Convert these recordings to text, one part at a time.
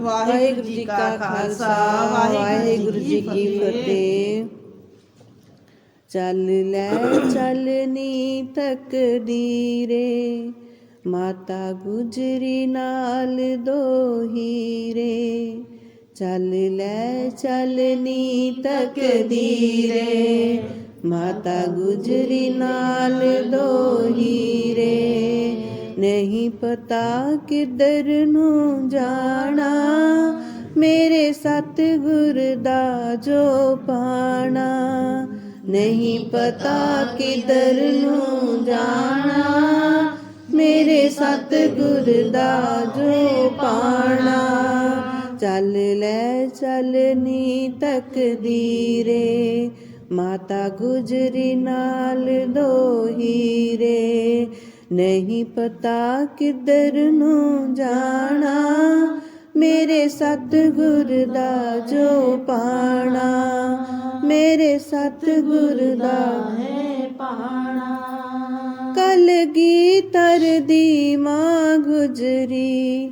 ਵਾਹਿਗੁਰੂ ਜੀ ਕਾ ਖਾਲਸਾ ਵਾਹਿਗੁਰੂ ਜੀ ਕੀ ਫਤਿਹ ਚੱਲ ਲੈ ਚੱਲਨੀ ਤਕਦੀਰੇ ਮਾਤਾ ਗੁਜਰੀ ਨਾਲ ਦੋ ਹੀਰੇ ਚੱਲ ਲੈ ਚੱਲਨੀ ਤਕਦੀਰੇ ਮਾਤਾ ਗੁਜਰੀ ਨਾਲ ਦੋ ਹੀਰੇ ਨਹੀਂ ਪਤਾ ਕਿੱਧਰ ਨੂੰ ਜਾਣਾ। ਮੇਰੇ ਸਤਿਗੁਰ ਦਾ ਜੋ ਪਾਣਾ। ਨਹੀਂ ਪਤਾ ਕਿੱਧਰ ਨੂੰ ਜਾਣਾ। ਮੇਰੇ ਸਤਿਗੁਰ ਦਾ ਜੋ ਪਾਣਾ। ਚੱਲ ਲੈ, ਚੱਲ ਚੱਲਨੀ ਤਕਦੀਰੇ ਮਾਤਾ ਗੁਜਰੀ ਨਾਲ ਦੋ ਹੀਰੇ। ਨਹੀਂ ਪਤਾ ਕਿੱਧਰ ਨੂੰ ਜਾਣਾ, ਮੇਰੇ ਸਤਿਗੁਰ ਦਾ ਜੋ ਪਾਣਾ, ਮੇਰੇ ਸਤਿਗੁਰ ਦਾ ਹੈ ਪਾਣਾ। ਕਲਗੀ ਤਰਦੀ ਮਾਂ ਗੁਜਰੀ,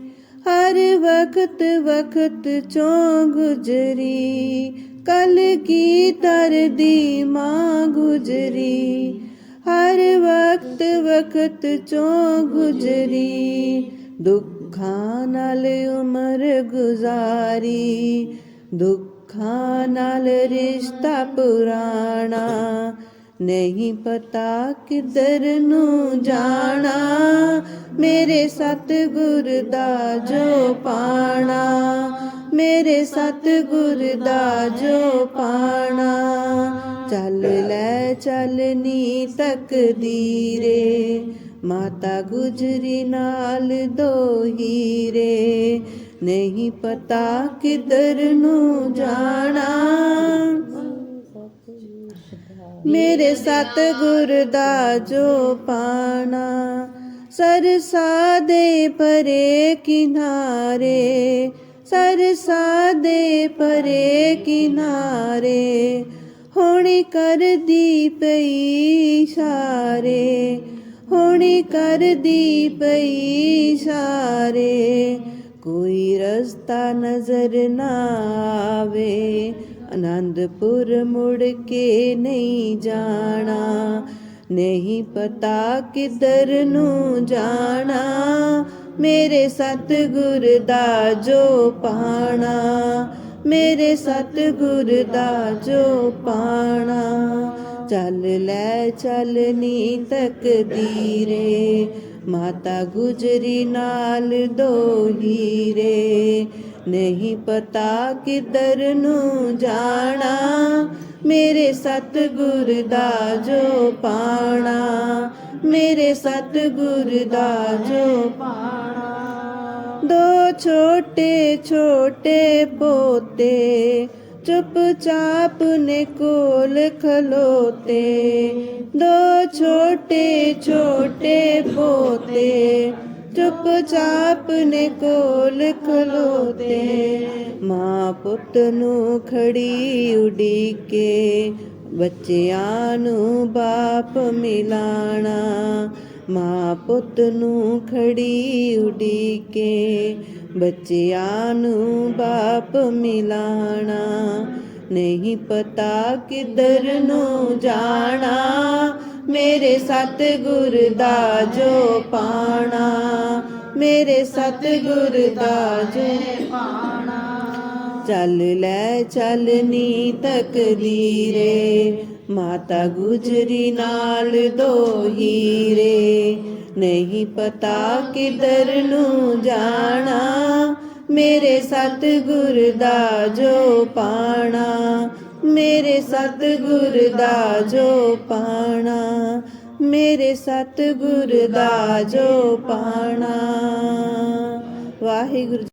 ਹਰ ਵਕਤ ਵਕਤ ਚੋਂ ਗੁਜਰੀ। ਕਲਗੀ ਤਰਦੀ ਮਾਂ ਗੁਜਰੀ ਹਰ ਵਕਤ ਵਕਤ ਚੋਂ ਗੁਜਰੀ, ਦੁੱਖਾਂ ਨਾਲ ਉਮਰ ਗੁਜ਼ਾਰੀ, ਦੁੱਖਾਂ ਨਾਲ ਰਿਸ਼ਤਾ ਪੁਰਾਣਾ, ਨਹੀਂ ਪਤਾ ਕਿੱਧਰ ਨੂੰ ਜਾਣਾ, ਮੇਰੇ ਸਤਿਗੁਰ ਦਾ ਜੋ ਪਾਣਾ, ਮੇਰੇ ਸਤਿਗੁਰ ਦਾ ਜੋ ਪਾਣਾ, ਚੱਲ ਲੈ ਚੱਲਨੀ ਤਕਦੀਰੇ ਮਾਤਾ ਗੁਜਰੀ ਨਾਲ ਦੋ ਹੀਰੇ ਨਹੀਂ ਪਤਾ ਕਿੱਧਰ ਨੂੰ ਜਾਣਾ ਮੇਰੇ ਸਤਿਗੁਰ ਦਾ ਜੋ ਪਾਣਾ ਸਰਸਾ ਦੇ ਪਰੇ ਕਿਨਾਰੇ ਸਰਸਾ ਦੇ ਪਰੇ ਕਿਨਾਰੇ ਹੋਣੀ ਕਰਦੀ ਪਈ ਸਾਰੇ, ਹੋਣੀ ਕਰਦੀ ਪਈ ਸਾਰੇ। ਕੋਈ ਰਸਤਾ ਨਜ਼ਰ ਨਾ ਆਵੇ ਆਨੰਦਪੁਰ ਮੁੜ ਕੇ ਨਹੀਂ ਜਾਣਾ। ਨਹੀਂ ਪਤਾ ਕਿੱਧਰ ਨੂੰ ਜਾਣਾ, ਮੇਰੇ ਸਤਿਗੁਰ ਦਾ ਜੋ ਪਾਣਾ। ਮੇਰੇ ਸਤਿਗੁਰ ਦਾ ਜੋ ਪਾਣਾ, ਚੱਲ ਲੈ, ਚੱਲ ਚੱਲਨੀ ਤਕਦੀਰੇ ਮਾਤਾ ਗੁਜਰੀ ਨਾਲ ਦੋ ਹੀਰੇ। ਨਹੀਂ ਪਤਾ ਕਿੱਧਰ ਨੂੰ ਜਾਣਾ, ਮੇਰੇ ਸਤਿਗੁਰ ਦਾ ਜੋ ਪਾਣਾ, ਮੇਰੇ ਸਤਿਗੁਰ ਦਾ ਜੋ ਪਾਣਾ। ਦੋ ਛੋਟੇ ਛੋਟੇ ਪੋਤੇ ਚੁੱਪਚਾਪ ਨੇ ਕੋਲ ਖਲੋਤੇ। ਦੋ ਛੋਟੇ ਛੋਟੇ ਪੋਤੇ ਚੁੱਪਚਾਪ ਨੇ ਕੋਲ ਖਲੋਤੇ। ਮਾਂ ਪੁੱਤ ਨੂੰ ਖੜੀ ਉਡੀਕੇ, ਬੱਚਿਆਂ ਨੂੰ ਬਾਪ ਮਿਲਾਣਾ। ਮਾਂ ਪੁੱਤ ਨੂੰ ਖੜੀ ਉਡੀਕੇ, ਬੱਚਿਆਂ ਨੂੰ ਬਾਪ ਮਿਲਾਣਾ। ਨਹੀਂ ਪਤਾ ਕਿੱਧਰ ਨੂੰ ਜਾਣਾ, ਮੇਰੇ ਸਤਿਗੁਰ ਦਾ ਜੋ ਪਾਣਾ। ਮੇਰੇ ਸਤਿਗੁਰ ਦਾ ਜੋ ਪਾਣਾ। ਚੱਲ ਲੈ ਚੱਲਨੀ ਤਕਦੀਰੇ ਮਾਤਾ ਗੁਜਰੀ ਨਾਲ ਦੋ ਹੀਰੇ ਨਹੀਂ ਪਤਾ ਕਿਧਰ ਨੂੰ ਜਾਣਾ, ਮੇਰੇ ਸਤਿਗੁਰ ਦਾ ਜੋ ਪਾਣਾ, ਮੇਰੇ ਸਤਿਗੁਰ ਦਾ ਜੋ ਪਾਣਾ, ਮੇਰੇ ਸਤਿਗੁਰ ਦਾ ਜੋ ਪਾਣਾ। ਵਾਹਿਗੁਰੂ ਜੀ